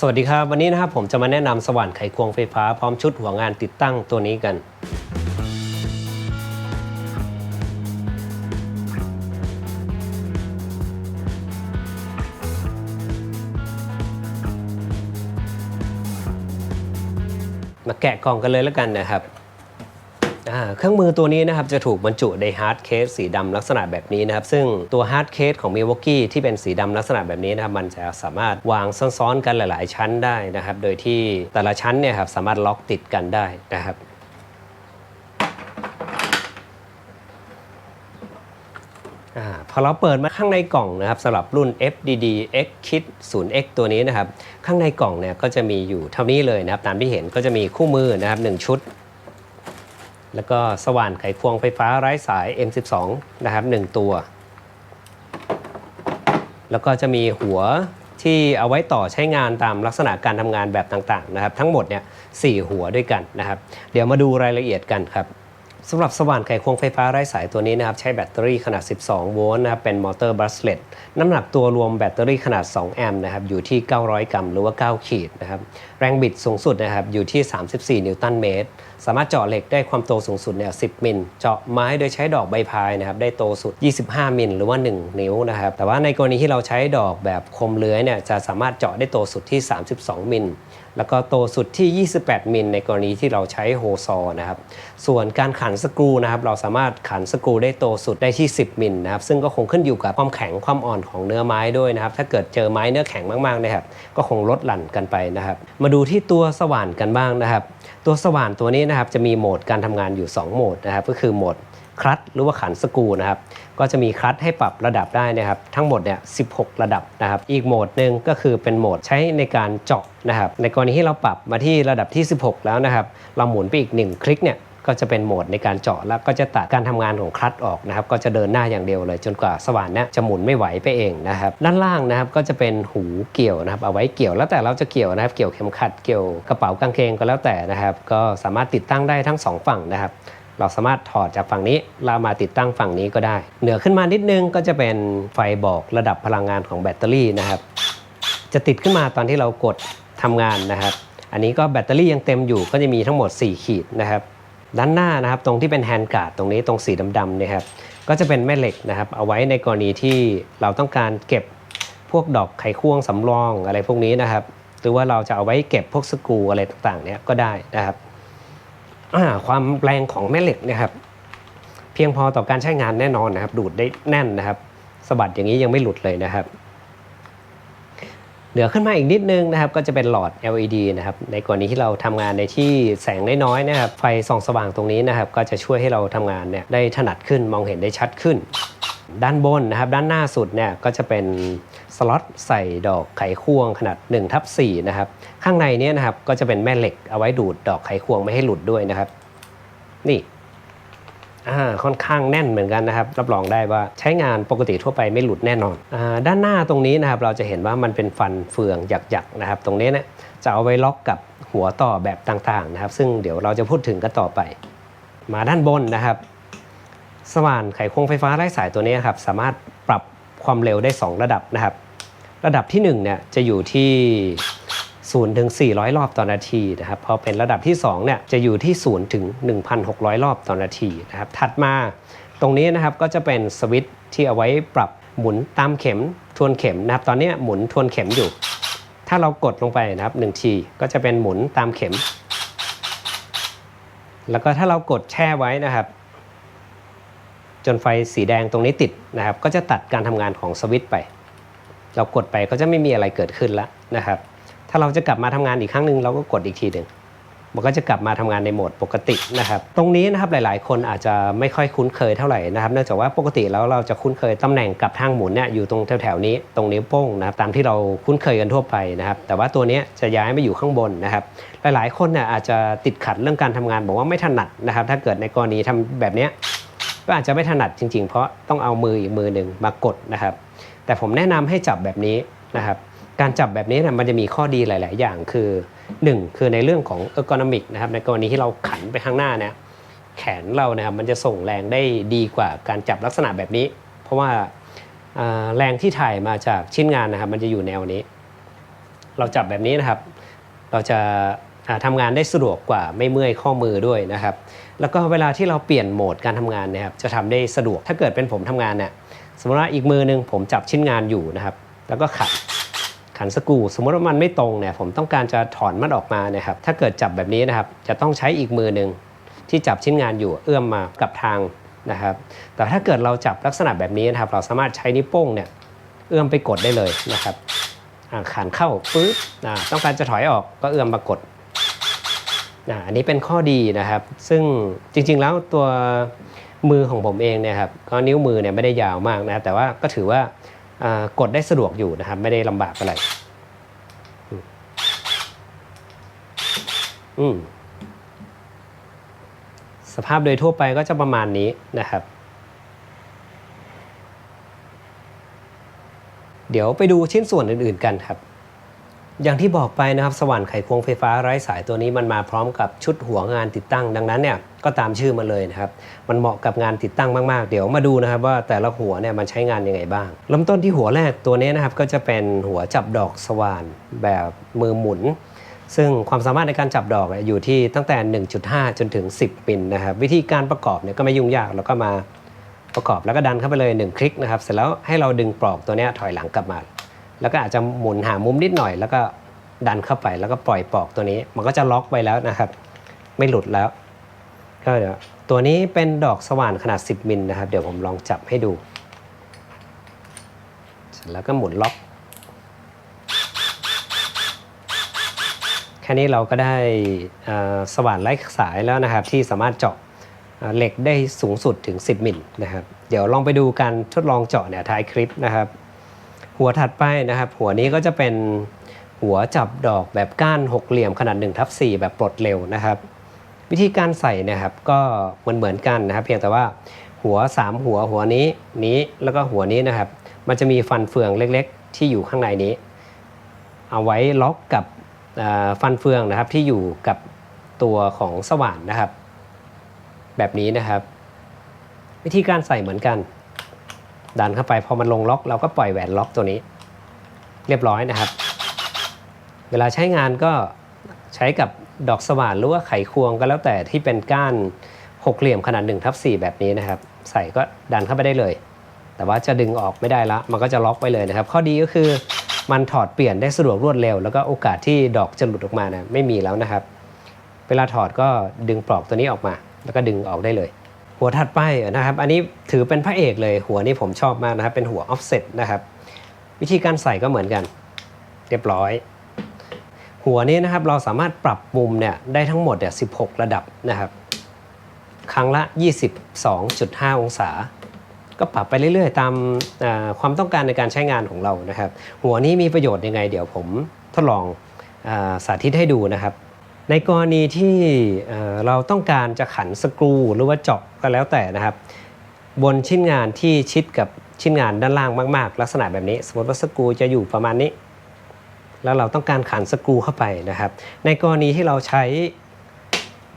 สวัสดีครับ วันนี้นะครับผมจะมาแนะนำสว่านไขควงไฟฟ้าพร้อมชุดหัวงานติดตั้งตัวนี้กัน มาแกะกล่องกันเลยแล้วกันนะครับ เครื่องมือตัวนี้นะครับจะถูกบรรจุในฮาร์ดเคสสีดำลักษณะแบบนี้นะครับ ซึ่งตัวฮาร์ดเคสของ Milwaukee ที่เป็นสีดำลักษณะแบบนี้นะครับ มันจะสามารถวางซ้อนๆกันหลาย ๆ ชั้นได้นะครับ โดยที่แต่ละชั้นเนี่ยครับสามารถล็อกติดกันได้นะครับอพอเราเปิดมาข้างในกล่องนะครับสำหรับรุ่น FDD X Kit 0X ตัวนี้นะครับ ข้างในกล่องเนี่ยก็จะมีอยู่เท่านี้เลยนะครับ ตามที่เห็นก็จะมีคู่มือนะครับ1ชุด แล้วก็สว่านไขควงไฟฟ้าไร้สาย M12 นะครับ1ตัว แล้วก็จะมีหัวที่เอาไว้ต่อใช้งานตามลักษณะการทำงานแบบต่างๆนะครับ ทั้งหมดเนี่ยสหัวด้วยกันนะครับ เดี๋ยวมาดูรายละเอียดกันครับ สำหรับสว่านไขควงไฟฟ้าไร้สายตัวนี้นะครับใช้แบตเตอรี่ขนาด 12 โวลต์นะครับเป็นมอเตอร์บัสเลตน้ำหนักตัวรวมแบตเตอรี่ขนาด 2 แอมป์นะครับอยู่ที่ 900 กรัมหรือว่า 9 ขีดนะครับแรงบิดสูงสุดนะครับอยู่ที่ 34 นิวตันเมตร สามารถเจาะเหล็กได้ความโตสูงสุดเนี่ย 10 มิล เจาะไม้โดยใช้ดอกใบพายนะครับได้โตสุด 25 มิลหรือว่า 1 นิ้วนะครับแต่ว่าในกรณีที่เราใช้ดอกแบบคมเลื้อยเนี่ยจะสามารถเจาะได้โตสุดที่ 32 มิล แล้วก็โตสุดที่ 28 มิลในกรณีที่เราใช้โฮซอนะครับ ส่วนการขันสกรูนะครับ เราสามารถขันสกรูได้โตสุดได้ที่ 10 มิลนะครับ ซึ่งก็คงขึ้นอยู่กับความแข็งความอ่อนของเนื้อไม้ด้วยนะครับ ถ้าเกิดเจอไม้เนื้อแข็งมากๆนะครับ ก็คงลดหลั่นกันไปนะครับ มาดูที่ตัวสว่านกันบ้างนะครับ ตัวสว่านตัวนี้นะครับจะมีโหมดการทำงานอยู่ 2 โหมดนะครับ ก็คือโหมด คลัตหรือว่าขันสกูนะครับก็จะมีคลัตให้ปรับระดับได้นะครับ ทั้งหมดเนี่ย 16 ระดับนะครับ อีกโหมดหนึ่งก็คือเป็นโหมดใช้ในการเจาะนะครับ ในกรณีที่เราปรับมาที่ระดับที่ 16 แล้วนะครับ เราหมุนไปอีก 1 คลิกเนี่ยก็จะเป็นโหมดในการเจาะแล้วก็จะตัดการทำงานของคลัตออกนะครับ ก็จะเดินหน้าอย่างเดียวเลย จนกว่าสว่านเนี่ยจะหมุนไม่ไหวไปเองนะครับ ด้านล่างนะครับก็จะเป็นหูเกี่ยวนะครับ เอาไว้เกี่ยวแล้วแต่เราจะเกี่ยวนะครับ เกี่ยวเข็มขัดเกี่ยวกระเป๋ากางเกงก็แล้วแต่นะครับ ก็สามารถติดตั้งได้ทั้งสองฝั่งนะครับ เราสามารถถอดจากฝั่งนี้เรามาติดตั้งฝั่งนี้ก็ได้ เหนือขึ้นมานิดนึงก็จะเป็นไฟบอกระดับพลังงานของแบตเตอรี่นะครับ จะติดขึ้นมาตอนที่เรากดทำงานนะครับ อันนี้ก็แบตเตอรี่ยังเต็มอยู่ก็จะมีทั้งหมด 4 ขีดนะครับ ด้านหน้านะครับตรงที่เป็นแฮนด์การ์ดตรงนี้ตรงสีดำๆเนะครับก็จะเป็นแม่เหล็กนะครับ เอาไว้ในกรณีที่เราต้องการเก็บพวกดอกไขควงสำรองอะไรพวกนี้นะครับ หรือว่าเราจะเอาไว้เก็บพวกสกรูอะไรต่างๆเนี่ยก็ได้นะครับ ความแรงของแม่เหล็กนะครับ เพียงพอต่อการใช้งานแน่นอนนะครับ ดูดได้แน่นนะครับสะบัดอย่างนี้ยังไม่หลุดเลยนะครับ เหนือขึ้นมาอีกนิดนึงนะครับ ก็จะเป็นหลอด LED นะครับ ในกรณีที่เราทำงานในที่แสงน้อยๆนะครับ ไฟส่องสว่างตรงนี้นะครับ ก็จะช่วยให้เราทำงานเนี่ยได้ถนัดขึ้นมองเห็นได้ชัดขึ้น ด้านบนนะครับด้านหน้าสุดเนี่ยก็จะเป็นสล็อตใส่ดอกไขควงขนาด1ทับ4นะครับข้างในเนี้นะครับก็จะเป็นแม่เหล็กเอาไว้ดูดดอกไขควงไม่ให้หลุดด้วยนะครับ นี่อ่าค่อนข้างแน่นเหมือนกันนะครับ รับรองได้ว่าใช้งานปกติทั่วไปไม่หลุดแน่นอนอาด้านหน้าตรงนี้นะครับเราจะเห็นว่ามันเป็นฟันเฟืองหยักๆนะครับ ตรงนี้เนี่ยจะเอาไว้ล็อกกับหัวต่อแบบต่างๆนะครับ ซึ่งเดี๋ยวเราจะพูดถึงกันต่อไป มาด้านบนนะครับ สว่านไขควงไฟฟ้าไร้สายตัวนี้ครับสามารถปรับความเร็วได้ 2 ระดับนะครับ ระดับที่1เนี่ยจะอยู่ที่0ถึง400 รอบต่อนาทีนะครับพอเป็นระดับที่2เนี่ยจะอยู่ที่0ถึง1,600 รอบต่อนาทีนะครับถัดมาตรงนี้นะครับก็จะเป็นสวิตช์ที่เอาไว้ปรับหมุนตามเข็มทวนเข็มนะครับตอนนี้หมุนทวนเข็มอยู่ ถ้าเรากดลงไปนะครับ1ทีก็จะเป็นหมุนตามเข็ม แล้วก็ถ้าเรากดแช่ไว้นะครับ จนไฟสีแดงตรงนี้ติดนะครับ ก็จะตัดการทำงานของสวิตช์ไป เรากดไปก็จะไม่มีอะไรเกิดขึ้นแล้วนะครับ ถ้าเราจะกลับมาทำงานอีกครั้งหนึ่งเราก็กดอีกทีหนึ่งมันก็จะกลับมาทำงานในโหมดปกตินะครับ ตรงนี้นะครับหลายๆ คนอาจจะไม่ค่อยคุ้นเคยเท่าไหร่นะครับ เนื่องจากว่าปกติแล้วเราจะคุ้นเคยตำแหน่งกับทางหมุนเนี่ยอยู่ตรงแถวๆนี้ตรงนิ้วโป้งนะครับตามที่เราคุ้นเคยกันทั่วไปนะครับ แต่ว่าตัวนี้จะย้ายมาอยู่ข้างบนนะครับ หลายๆ คนเนี่ยอาจจะติดขัดเรื่องการทำงานบอกว่าไม่ถนัดนะครับ ถ้าเกิดในกรณีทำแบบนี้ ก็อาจจะไม่ถนัดจริง ๆ เพราะต้องเอามืออีกมือหนึ่งมากดนะครับ แต่ผมแนะนำให้จับแบบนี้นะครับการจับแบบนี้นะมันจะมีข้อดีหลาย ๆ อย่างคือ 1 คือในเรื่องของ ergonomic นะครับในกรณีที่เราขันไปข้างหน้านี่ยแขนเรานะครับมันจะส่งแรงได้ดีกว่าการจับลักษณะแบบนี้ เพราะว่าแรงที่ถ่ายมาจากชิ้นงานนะครับ มันจะอยู่แนวนี้ เราจับแบบนี้นะครับ เราจะอ่าทำงานได้สะดวกกว่าไม่เมื่อยข้อมือด้วยนะครับ แล้วก็เวลาที่เราเปลี่ยนโหมดการทำงานนะครับจะทำได้สะดวกถ้าเกิดเป็นผมทำงานเนี่ยสมมติว่าอีกมือหนึงผมจับชิ้นงานอยู่นะครับ แล้วก็ขันขันสกรูสมมติว่ามันไม่ตรงเนี่ยผมต้องการจะถอนมันออกมาเนี่ยครับถ้าเกิดจับแบบนี้นะครับจะต้องใช้อีกมือหนึ่งที่จับชิ้นงานอยู่เอื้อมมากับทางนะครับ แต่ถ้าเกิดเราจับลักษณะแบบนี้นะครับ เราสามารถใช้นิ้วโป้งเนี่ยเอื้อมไปกดได้เลยนะครับขันเข้าปึ๊บต้องการจะถอยออกก็เอื้อมมากด อันนี้เป็นข้อดีนะครับ ซึ่งจริงๆแล้วตัวมือของผมเองเนี่ยครับก็นิ้วมือเนี่ยไม่ได้ยาวมากนะแต่ว่าก็ถือว่ากดได้สะดวกอยู่นะครับ ไม่ได้ลำบากอะไรอืมสภาพโดยทั่วไปก็จะประมาณนี้นะครับ เดี๋ยวไปดูชิ้นส่วนอื่นๆกันครับ อย่างที่บอกไปนะครับสว่านไขควงไฟฟ้าไร้สายตัวนี้มันมาพร้อมกับชุดหัวงานติดตั้ง ดังนั้นเนี่ยก็ตามชื่อมันเลยนะครับ มันเหมาะกับงานติดตั้งมากๆ เดี๋ยวมาดูนะครับว่าแต่ละหัวเนี่ยมันใช้งานยังไงบ้างเริ่มต้นที่หัวแรกตัวนี้นะครับก็จะเป็นหัวจับดอกสว่านแบบมือหมุน ซึ่งความสามารถในการจับดอกอยู่ที่ตั้งแต่ 1.5 จนถึง 10 ปินนะครับ วิธีการประกอบเนี่ยก็ไม่ยุ่งยากแล้วก็มาประกอบแล้วก็ดันเข้าไปเลย 1 คลิกนะครับ เสร็จแล้วให้เราดึงปลอกตัวนี้ถอยหลังกลับมา แล้วก็อาจจะหมุนหามุมนิดหน่อย แล้วก็ดันเข้าไปแล้วก็ปล่อยปลอกตัวนี้ มันก็จะล็อกไว้แล้วนะครับ ไม่หลุดแล้วก็เดี๋ยวตัวนี้เป็นดอกสว่านขนาด 10 มิลนะครับ เดี๋ยวผมลองจับให้ดู เสร็จแล้วก็หมุนล็อก แค่นี้เราก็ได้สว่านไร้สายแล้วนะครับ ที่สามารถเจาะเอ่อเหล็กได้สูงสุดถึง 10 มิลนะครับ เดี๋ยวลองไปดูการทดลองเจาะเนี่ยท้ายคลิปนะครับ หัวถัดไปนะครับ หัวนี้ก็จะเป็นหัวจับดอกแบบก้านหกเหลี่ยมขนาด1ทับ4แบบปลดเร็วนะครับ วิธีการใส่นะครับก็เหมือนเหมือนกันนะครับ เพียงแต่ว่าหัว 3 หัวหัวนี้นี้แล้วก็หัวนี้นะครับ มันจะมีฟันเฟืองเล็กๆ ที่อยู่ข้างในนี้ เอาไว้ล็อกกับฟันเฟืองนะครับที่อยู่กับตัวของสว่านนะครับ แบบนี้นะครับ วิธีการใส่เหมือนกัน ดันเข้าไปพอมันลงล็อกเราก็ปล่อยแหวนล็อกตัวนี้ เรียบร้อยนะครับ เวลาใช้งานก็ใช้กับดอกสว่านหรือว่าไขควงก็แล้วแต่ที่เป็นก้านหกเหลี่ยมขนาด1ทับ4แบบนี้นะครับ ใส่ก็ดันเข้าไปได้เลย แต่ว่าจะดึงออกไม่ได้ละ มันก็จะล็อกไปเลยนะครับ ข้อดีก็คือมันถอดเปลี่ยนได้สะดวกรวดเร็ว แล้วก็โอกาสที่ดอกจะหลุดออกมานะไม่มีแล้วนะครับ เวลาถอดก็ดึงปลอกตัวนี้ออกมา แล้วก็ดึงออกได้เลย หัวถัดไปนะครับ อันนี้ถือเป็นพระเอกเลย หัวนี้ผมชอบมากนะครับ เป็นหัว offset นะครับ วิธีการใส่ก็เหมือนกัน เรียบร้อย หัวนี้นะครับเราสามารถปรับมุมเนี่ยได้ทั้งหมดเนี่ย16 ระดับนะครับ ครั้งละ 22.5 องศา ก็ปรับไปเรื่อยๆ ตามความต้องการในการใช้งานของเรานะครับ หัวนี้มีประโยชน์ยังไง เดี๋ยวผมทดลองอาสาธิตให้ดูนะครับ ในกรณีที่เราต้องการจะขันสกรูหรือว่าเจาะก็แล้วแต่นะครับ บนชิ้นงานที่ชิดกับชิ้นงานด้านล่างมากๆ ลักษณะแบบนี้ สมมติว่าสกรูจะอยู่ประมาณนี้ แล้วเราต้องการขันสกรูเข้าไปนะครับ ในกรณีที่เราใช้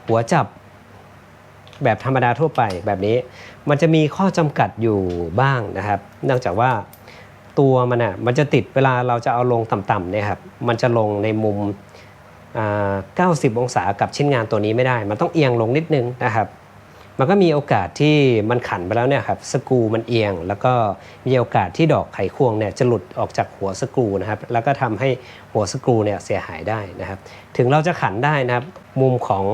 หัวจับแบบธรรมดาทั่วไปแบบนี้ มันจะมีข้อจำกัดอยู่บ้างนะครับ เนื่องจากว่าตัวมันอะมันจะติดเวลาเราจะเอาลงต่ำๆเนี่ยครับมันจะลงในมุม 90 องศากับชิ้นงานตัวนี้ไม่ได้ มันต้องเอียงลงนิดนึงนะครับ มันก็มีโอกาสที่มันขันไปแล้วเนี่ยครับสกรูมันเอียง แล้วก็มีโอกาสที่ดอกไขควงเนี่ยจะหลุดออกจากหัวสกรูนะครับ แล้วก็ทำให้หัวสกรูเนี่ยเสียหายได้นะครับ ถึงเราจะขันได้นะครับ มุมของ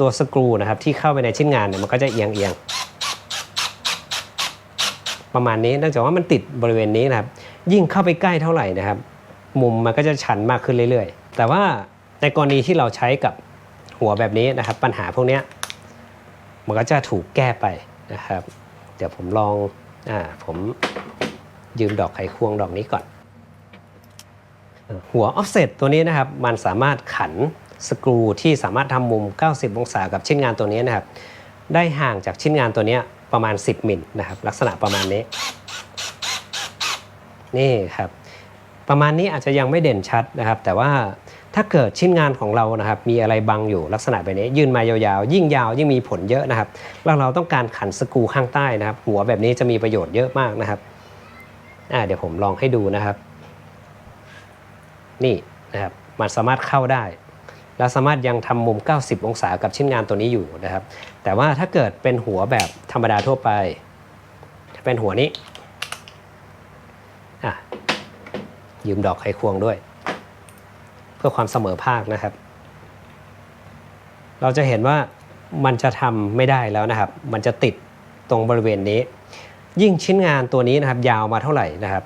ตัวสกรูนะครับที่เข้าไปในชิ้นงานเนี่ยมันก็จะเอียงเอียงประมาณนี้เนื่องจากว่ามันติดบริเวณนี้นะครับ ยิ่งเข้าไปใกล้เท่าไหร่นะครับ มุมมันก็จะชันมากขึ้นเรื่อย ๆ แต่ว่า ในกรณีที่เราใช้กับหัวแบบนี้นะครับ ปัญหาพวกนี้มันก็จะถูกแก้ไปนะครับ เดี๋ยวผมลองอ่าผมยืมดอกไขควงดอกนี้ก่อน หัว offset ตัวนี้นะครับ มันสามารถขันสกรูที่สามารถทำมุม 90 องศากับชิ้นงานตัวนี้นะครับ ได้ห่างจากชิ้นงานตัวนี้ประมาณ 10มิลนะครับ ลักษณะประมาณนี้ นี่ครับ ประมาณนี้อาจจะยังไม่เด่นชัดนะครับ แต่ว่า ถ้าเกิดชิ้นงานของเรานะครับมีอะไรบังอยู่ลักษณะแบบนี้ยื่นมายาวๆ ยิ่งยาวยิ่งมีผลเยอะนะครับแล้วเราต้องการขันสกรูข้างใต้นะครับ หัวแบบนี้จะมีประโยชน์เยอะมากนะครับอ่าเดี๋ยวผมลองให้ดูนะครับ นี่นะครับมันสามารถเข้าได้และสามารถยังทำมุม 90 องศากับชิ้นงานตัวนี้อยู่นะครับ แต่ว่าถ้าเกิดเป็นหัวแบบธรรมดาทั่วไป เป็นหัวนี้อะยืมดอกไขควงด้วย เพื่อความเสมอภาคนะครับ เราจะเห็นว่ามันจะทำไม่ได้แล้วนะครับ มันจะติดตรงบริเวณนี้ ยิ่งชิ้นงานตัวนี้นะครับยาวมาเท่าไหร่นะครับ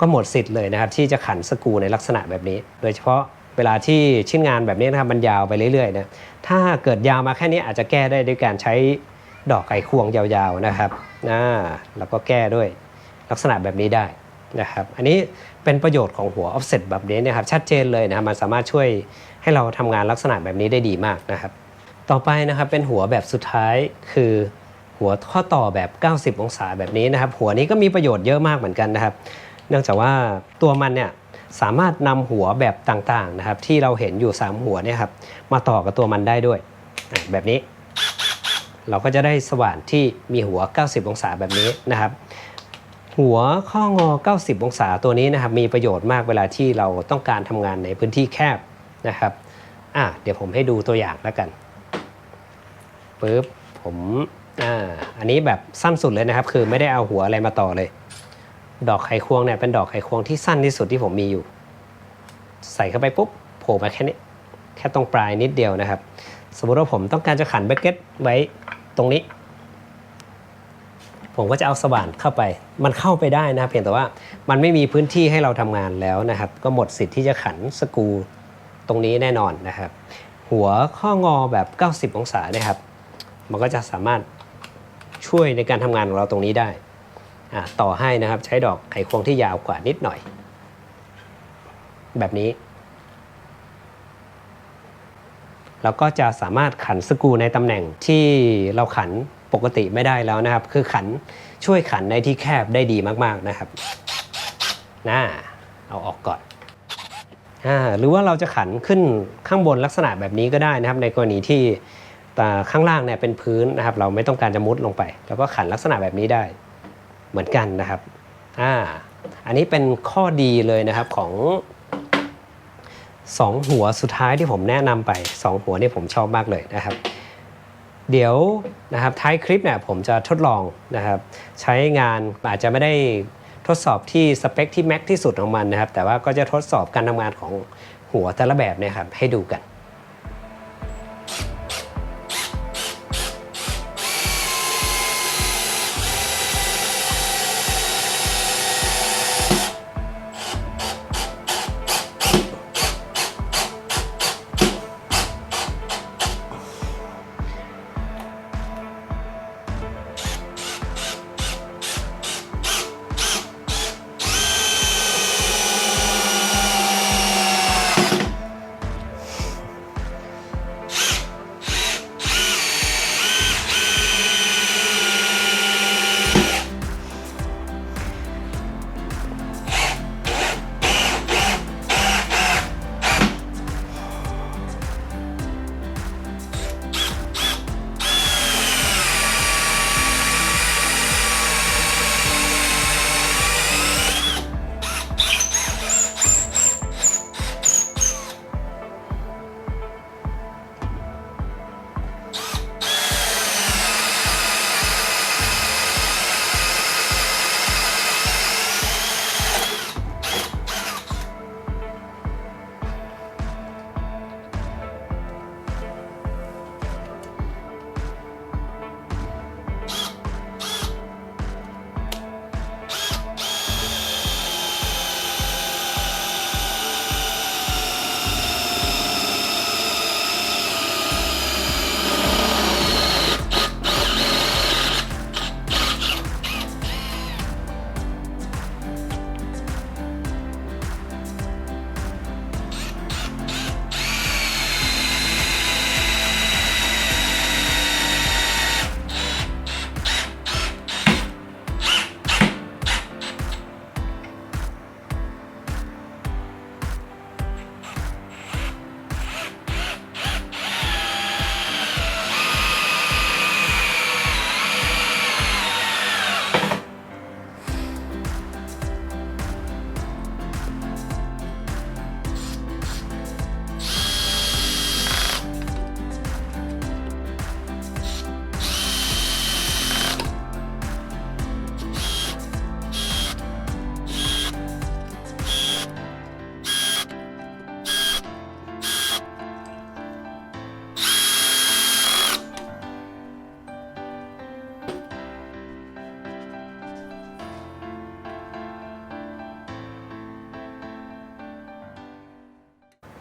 ก็หมดสิทธิ์เลยนะครับ ที่จะขันสกูในลักษณะแบบนี้ โดยเฉพาะเวลาที่ชิ้นงานแบบนี้นะครับมันยาวไปเรื่อยๆนะถ้าเกิดยาวมาแค่นี้อาจจะแก้ได้ด้วยการใช้ดอกไขควงยาวๆนะครับนะแล้วก็แก้ด้วยลักษณะแบบนี้ได้ นะครับอันนี้เป็นประโยชน์ของหัว offset แบบนี้นะครับชัดเจนเลยนะครับมันสามารถช่วยให้เราทำงานลักษณะแบบนี้ได้ดีมากนะครับ ต่อไปนะครับเป็นหัวแบบสุดท้ายคือหัวข้อต่อแบบ 90 องศาแบบนี้นะครับ หัวนี้ก็มีประโยชน์เยอะมากเหมือนกันนะครับ เนื่องจากว่าตัวมันเนี่ยสามารถนำหัวแบบต่างๆนะครับ ที่เราเห็นอยู่ 3 หัวเนี่ยครับมาต่อกับตัวมันได้ด้วย แบบนี้ เราก็จะได้สว่านที่มีหัว 90 องศาแบบนี้นะครับ หัวข้องอ 90 องศาตัวนี้นะครับมีประโยชน์มากเวลาที่เราต้องการทำงานในพื้นที่แคบนะครับอะเดี๋ยวผมให้ดูตัวอย่างแล้วกันปุ๊บผมอ่าอันนี้แบบสั้นสุดเลยนะครับ คือไม่ได้เอาหัวอะไรมาต่อเลย ดอกไขควงเนี่ยเป็นดอกไขควงที่สั้นที่สุดที่ผมมีอยู่ ใส่เข้าไปปุ๊บโผล่มาแค่นี้แค่ตรงปลายนิดเดียวนะครับ สมมติว่าผมต้องการจะขันแบกเก็ตไว้ตรงนี้ ผมก็จะเอาสว่านเข้าไป มันเข้าไปได้นะเพียงแต่ว่ามันไม่มีพื้นที่ให้เราทำงานแล้วนะครับ ก็หมดสิทธิ์ที่จะขันสกูตรงนี้แน่นอนนะครับ หัวข้องอแบบ 90 องศานะครับ มันก็จะสามารถช่วยในการทำงานของเราตรงนี้ได้ต่อให้นะครับใช้ดอกไขควงที่ยาวกว่านิดหน่อย แบบนี้ เราก็จะสามารถขันสกูในตำแหน่งที่เราขัน ปกติไม่ได้แล้วนะครับ คือขันช่วยขันในที่แคบได้ดีมากๆนะครับน่าเอาออกก่อนอ่าหรือว่าเราจะขันขึ้นข้างบนลักษณะแบบนี้ก็ได้นะครับ ในกรณีที่ตาข้างล่างเนี่ยเป็นพื้นนะครับ เราไม่ต้องการจะมุดลงไป แล้วก็ขันลักษณะแบบนี้ได้เหมือนกันนะครับอ่าอันนี้เป็นข้อดีเลยนะครับของสองหัวสุดท้ายที่ผมแนะนำไปสองหัวนี่ผมชอบมากเลยนะครับ เดี๋ยวนะครับท้ายคลิปเนี่ยผมจะทดลองนะครับใช้งานอาจจะไม่ได้ทดสอบที่สเปคที่แม็กที่สุดของมันนะครับแต่ว่าก็จะทดสอบการทำงานของหัวแต่ละแบบเนยครับให้ดูกัน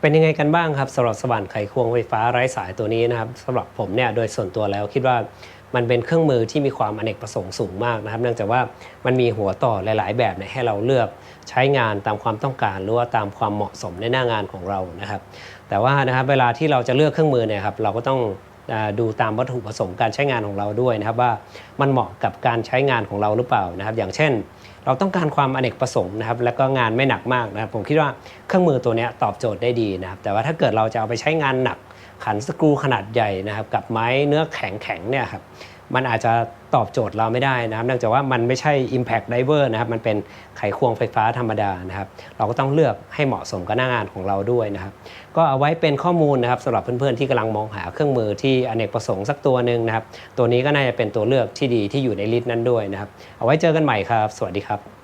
เป็นยังไงกันบ้างครับสำหรับสว่านไขควงไฟฟ้าไร้สายตัวนี้นะครับสำหรับผมเนี่ยโดยส่วนตัวแล้วคิดว่ามันเป็นเครื่องมือที่มีความอเนกประสงค์สูงมากนะครับ เนื่องจากว่ามันมีหัวต่อหลาย ๆ แบบให้เราเลือกใช้งานตามความต้องการหรือว่าตามความเหมาะสมในหน้างานของเรานะครับ แต่ว่านะครับเวลาที่เราจะเลือกเครื่องมือเนี่ยครับเราก็ต้องดูตามวัตถุประสงค์การใช้งานของเราด้วยนะครับว่ามันเหมาะกับการใช้งานของเราหรือเปล่านะครับ อย่างเช่น เราต้องการความอเนกประสงค์นะครับแล้วก็งานไม่หนักมากนะครับผมคิดว่าเครื่องมือตัวนี้ตอบโจทย์ได้ดีนะครับแต่ว่าถ้าเกิดเราจะเอาไปใช้งานหนักขันสกรูขนาดใหญ่นะครับกับไม้เนื้อแข็งแข็งเนี่ยครับ มันอาจจะตอบโจทย์เราไม่ได้นะครับเนื่องจากว่ามันไม่ใช่ Impact Diver นะครับ มันเป็นไขควงไฟฟ้าธรรมดานะครับ เราก็ต้องเลือกให้เหมาะสมกับหน้างานของเราด้วยนะครับ ก็เอาไว้เป็นข้อมูลนะครับสำหรับเพื่อนๆที่กำลังมองหาเครื่องมือที่อเนกประสงค์สักตัวหนึ่งนะครับ ตัวนี้ก็น่าจะเป็นตัวเลือกที่ดีที่อยู่ในลิสต์นั้นด้วยนะครับ เอาไว้เจอกันใหม่ครับ สวัสดีครับ